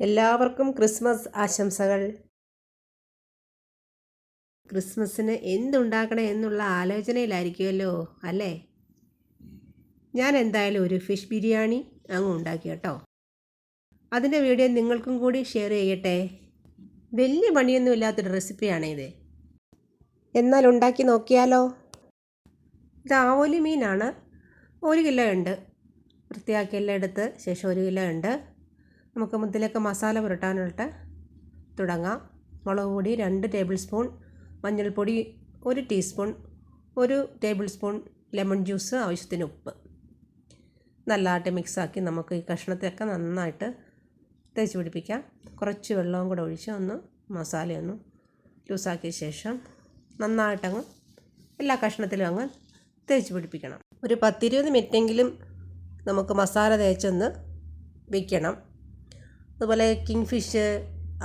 എല്ലാവർക്കും ക്രിസ്മസ് ആശംസകൾ. ക്രിസ്മസിന് എന്തുണ്ടാക്കണം എന്നുള്ള ആലോചനയിലായിരിക്കുമല്ലോ അല്ലേ? ഞാൻ എന്തായാലും ഒരു ഫിഷ് ബിരിയാണി അങ്ങ് ഉണ്ടാക്കി കേട്ടോ. അതിന്റെ വീഡിയോ നിങ്ങൾക്കും കൂടി ഷെയർ ചെയ്യട്ടെ. വലിയ പണിയൊന്നും ഇല്ലാത്തൊരു റെസിപ്പിയാണിത് എന്നാൽ ഉണ്ടാക്കി നോക്കിയാലോ? ഇത് ആവോലി മീനാണ്. ഒരു കിലോ ഉണ്ട്. വൃത്തിയാക്കിയെല്ലാം എടുത്ത് ശേഷം ഒരു കിലോ ഉണ്ട്. നമുക്ക് ഇതിലേക്ക് മസാല പുരട്ടാനായിട്ട് തുടങ്ങാം. മുളക് പൊടി രണ്ട് ടേബിൾ സ്പൂൺ മഞ്ഞൾപ്പൊടി ഒരു ടീസ്പൂൺ ഒരു ടേബിൾ സ്പൂൺ ലെമൺ ജ്യൂസ് ആവശ്യത്തിന് ഉപ്പ്. നല്ലതായിട്ട് മിക്സാക്കി നമുക്ക് ഈ കഷ്ണത്തെയൊക്കെ നന്നായിട്ട് തേച്ച് പിടിപ്പിക്കാം. കുറച്ച് വെള്ളവും കൂടെ ഒഴിച്ച് ഒന്ന് മസാലയൊന്നും ലൂസാക്കിയ ശേഷം നന്നായിട്ടങ്ങ് എല്ലാ കഷ്ണത്തിലും അങ്ങ് തേച്ച് പിടിപ്പിക്കണം. ഒരു പത്തിരുപത് മിനിറ്റെങ്കിലും നമുക്ക് മസാല തേച്ചൊന്ന് വയ്ക്കണം അതുപോലെ കിങ് ഫിഷ്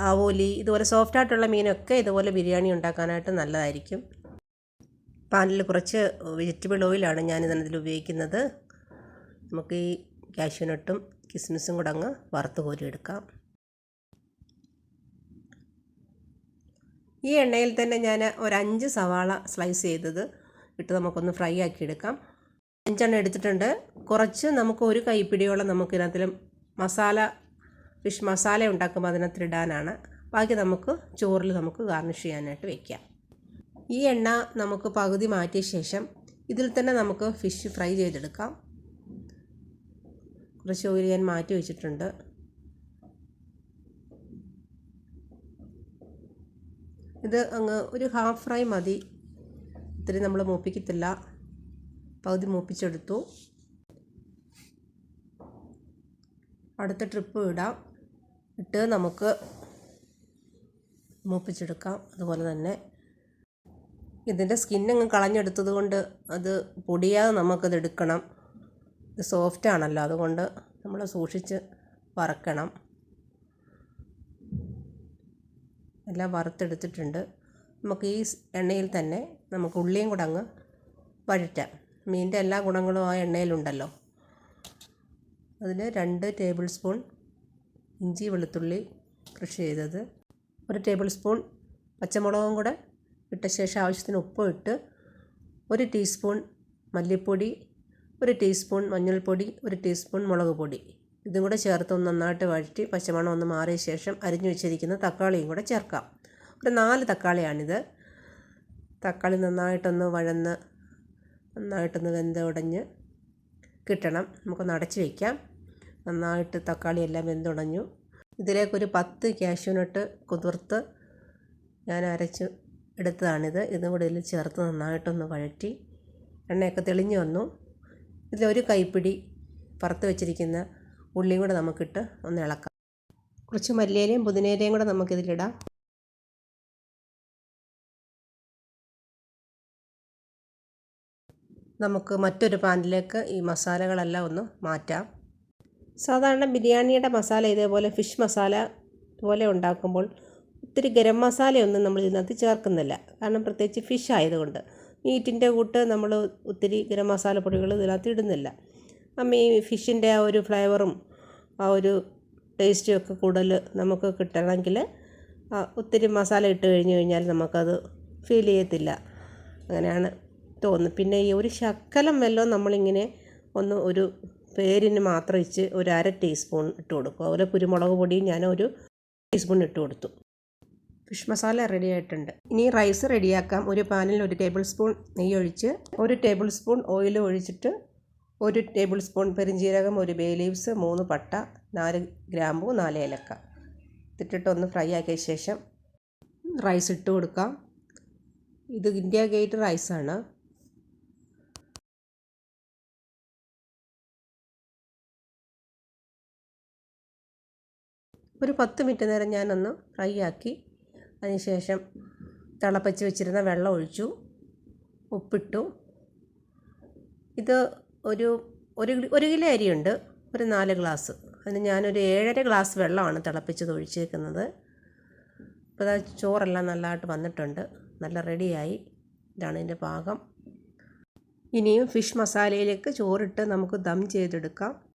ആവോലി ഇതുപോലെ സോഫ്റ്റ് ആയിട്ടുള്ള മീനൊക്കെ ഇതുപോലെ ബിരിയാണി ഉണ്ടാക്കാനായിട്ട് നല്ലതായിരിക്കും. പാനിൽ കുറച്ച് വെജിറ്റബിൾ ഓയിലാണ് ഞാൻ ഇതിനതിൽ ഉപയോഗിക്കുന്നത്. നമുക്ക് ഈ കാഷ്യൂനട്ടും കിസ്മിസും കൂടെ അങ്ങ് വറുത്ത് കോരിയെടുക്കാം. ഈ എണ്ണയിൽ തന്നെ ഞാൻ ഒരു അഞ്ച് സവാള സ്ലൈസ് ചെയ്തത്. ഇട്ട് നമുക്കൊന്ന് ഫ്രൈ ആക്കി എടുക്കാം അഞ്ചെണ്ണം എടുത്തിട്ടുണ്ട്. കുറച്ച് നമുക്ക് ഒരു കൈപ്പിടിയോളം നമുക്ക് മസാല ഫിഷ് മസാല ഉണ്ടാക്കുമ്പോൾ അതിനകത്ത് ഇടാനാണ് ബാക്കി നമുക്ക് ചോറിൽ നമുക്ക് ഗാർണിഷ് ചെയ്യാനായിട്ട് വെക്കാം. ഈ എണ്ണ നമുക്ക് പകുതി മാറ്റിയ ശേഷം ഇതിൽ തന്നെ നമുക്ക് ഫിഷ് ഫ്രൈ ചെയ്തെടുക്കാം. കുറച്ച് ഓയിൽ ഞാൻ മാറ്റി വെച്ചിട്ടുണ്ട്. ഇത് അങ്ങ് ഒരു ഹാഫ് ഫ്രൈ മതി. ഇത്തിരി നമ്മൾ മൂപ്പിക്കത്തില്ല. പകുതി മൂപ്പിച്ചെടുത്തു. അടുത്ത ട്രിപ്പ് ഇടാം. ഇട്ട് നമുക്ക് മൂപ്പിച്ചെടുക്കാം. അതുപോലെ തന്നെ ഇതിന്റെ സ്കിന്നങ്ങ് കളഞ്ഞെടുത്തത് കൊണ്ട് അത് പൊടിയാതെ നമുക്കത് എടുക്കണം. ഇത് സോഫ്റ്റ് ആണല്ലോ അതുകൊണ്ട് നമ്മൾ സൂക്ഷിച്ച് വറക്കണം. എല്ലാം വറുത്തെടുത്തിട്ടുണ്ട്. നമുക്ക് ഈ എണ്ണയിൽ തന്നെ നമുക്ക് ഉള്ളിയും കൂടെ അങ്ങ് വഴറ്റാം. മീനിന്റെ എല്ലാ ഗുണങ്ങളും ആ എണ്ണയിലുണ്ടല്ലോ. അതിൽ രണ്ട് ടേബിൾ സ്പൂൺ ഇഞ്ചി വെളുത്തുള്ളി കൃഷി ചെയ്തത്. ഒരു ടേബിൾ സ്പൂൺ പച്ചമുളകും കൂടെ ഇട്ട ശേഷം ആവശ്യത്തിന് ഉപ്പ് ഇട്ട് ഒരു ടീസ്പൂൺ മല്ലിപ്പൊടി ഒരു ടീസ്പൂൺ മഞ്ഞൾപ്പൊടി ഒരു ടീസ്പൂൺ മുളക് പൊടി. ഇതും കൂടെ ചേർത്ത് ഒന്ന് നന്നായിട്ട് വഴറ്റി പച്ചമണം ഒന്ന് മാറിയ ശേഷം അരിഞ്ഞു വെച്ചിരിക്കുന്ന തക്കാളിയും കൂടെ ചേർക്കാം. ഒരു നാല് തക്കാളിയാണിത്. തക്കാളി നന്നായിട്ടൊന്ന് വഴന്ന് നന്നായിട്ടൊന്ന് വെന്ത് ഉടഞ്ഞ് കിട്ടണം. നമുക്കൊന്ന് അടച്ചു വയ്ക്കാം നന്നായിട്ട് തക്കാളി എല്ലാം വെന്തുടഞ്ഞു ഇതിലേക്കൊരു പത്ത് കാഷ്യൂനട്ട് കുതിർത്ത് ഞാൻ അരച്ച് എടുത്തതാണിത്. ഇതും കൂടി ഇതിൽ ചേർത്ത് നന്നായിട്ടൊന്ന് വഴറ്റി എണ്ണയൊക്കെ തെളിഞ്ഞു വന്നു. ഇതിലൊരു കൈപ്പിടി പുറത്ത് വെച്ചിരിക്കുന്ന ഉള്ളിയും കൂടെ നമുക്കിട്ട് ഒന്ന് ഇളക്കാം. കുറച്ച് മല്ലിയിലയും പുതിനയിലയും കൂടെ നമുക്കിതിലിടാം. നമുക്ക് മറ്റൊരു പാനിലേക്ക് ഈ മസാലകളെല്ലാം ഒന്ന് മാറ്റാം. സാധാരണ ബിരിയാണിയുടെ മസാല ഇതേപോലെ ഫിഷ് മസാല പോലെ ഉണ്ടാക്കുമ്പോൾ ഒത്തിരി ഗരം മസാലയൊന്നും നമ്മൾ ഇതിനകത്ത് ചേർക്കുന്നില്ല. കാരണം പ്രത്യേകിച്ച് ഫിഷ് ആയതുകൊണ്ട്. മീറ്റിന്റെ കൂട്ട് നമ്മൾ ഒത്തിരി ഗരം മസാല പൊടികൾ ഇതിനകത്ത് ഇടുന്നില്ല. അപ്പം ഈ ഫിഷിന്റെ ആ ഒരു ഫ്ലേവറും ആ ഒരു ടേസ്റ്റും ഒക്കെ കൂടുതൽ നമുക്ക് കിട്ടണമെങ്കിൽ ഒത്തിരി മസാല ഇട്ട് കഴിഞ്ഞ് കഴിഞ്ഞാൽ നമുക്കത് ഫീൽ ചെയ്യത്തില്ല. അങ്ങനെയാണ് തോന്നുന്നത്. പിന്നെ ഈ ഒരു ശക്കലം വല്ലതും നമ്മളിങ്ങനെ ഒന്ന് ഒരു പേരിന് മാത്രം ഇച്ച് ഒരു അര ടീസ്പൂൺ ഇട്ട് കൊടുക്കും. അതുപോലെ കുരുമുളക് പൊടിയും ഞാൻ ഒരു ടീസ്പൂൺ ഇട്ട് കൊടുത്തു. ഫിഷ് മസാല റെഡി ആയിട്ടുണ്ട്. ഇനി റൈസ് റെഡിയാക്കാം ഒരു പാനിൽ ഒരു ടേബിൾ സ്പൂൺ നെയ്യ് ഒഴിച്ച് ഒരു ടേബിൾ സ്പൂൺ ഓയിൽ ഒഴിച്ചിട്ട് ഒരു ടേബിൾ സ്പൂൺ പെരിഞ്ജീരകം ഒരു ബേ ലീവ്സ് മൂന്ന് പട്ട നാല് ഗ്രാമ്പു നാല് ഏലക്ക. ഇട്ടിട്ടൊന്ന് ഫ്രൈ ആക്കിയ ശേഷം റൈസ് ഇട്ട് കൊടുക്കാം. ഇത് ഇന്ത്യ ഗേറ്റ് റൈസാണ് ഒരു പത്ത് മിനിറ്റ് നേരം ഞാനൊന്ന് ഫ്രൈ ആക്കി അതിനുശേഷം തിളപ്പിച്ച് വെച്ചിരുന്ന വെള്ളം ഒഴിച്ചു ഉപ്പിട്ടു. ഇത് ഒരു ഒരു ഒരു കിലോ അരിയുണ്ട് ഒരു നാല് ഗ്ലാസ്. അതിന് ഞാനൊരു ഏഴര ഗ്ലാസ് വെള്ളമാണ് തിളപ്പിച്ചത് ഒഴിച്ചേക്കുന്നത്. ഇപ്പോൾ ചോറെല്ലാം നല്ലതായിട്ട് വന്നിട്ടുണ്ട് നല്ല റെഡിയായി. ഇതാണ് ഇതിന്റെ പാകം. ഇനിയും ഫിഷ് മസാലയിലേക്ക് ചോറിട്ട് നമുക്ക് ദം ചെയ്തെടുക്കാം.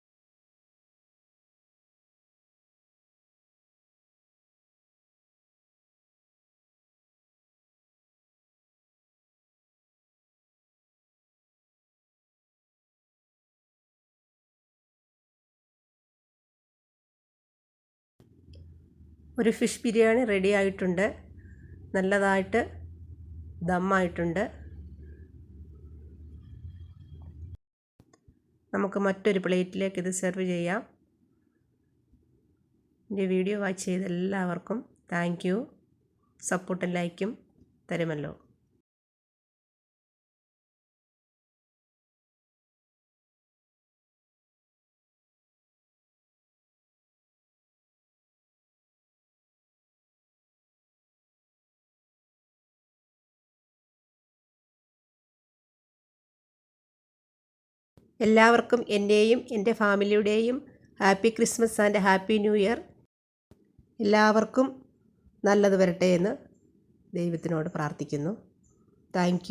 ഒരു ഫിഷ് ബിരിയാണി റെഡി ആയിട്ടുണ്ട്. നല്ലതായിട്ട് ദമ്മായിട്ടുണ്ട്. നമുക്ക് മറ്റൊരു പ്ലേറ്റിലേക്ക് ഇത് സെർവ് ചെയ്യാം. എന്റെ വീഡിയോ വാച്ച് ചെയ്ത എല്ലാവർക്കും താങ്ക് യു. സപ്പോർട്ടും ലൈക്കും തരുമല്ലോ. എല്ലാവർക്കും എന്റെയും എന്റെ ഫാമിലിയുടെയും happy Christmas and happy new year. എല്ലാവർക്കും നല്ലത് വരട്ടെ എന്ന് ദൈവത്തിനോട് പ്രാർത്ഥിക്കുന്നു. താങ്ക്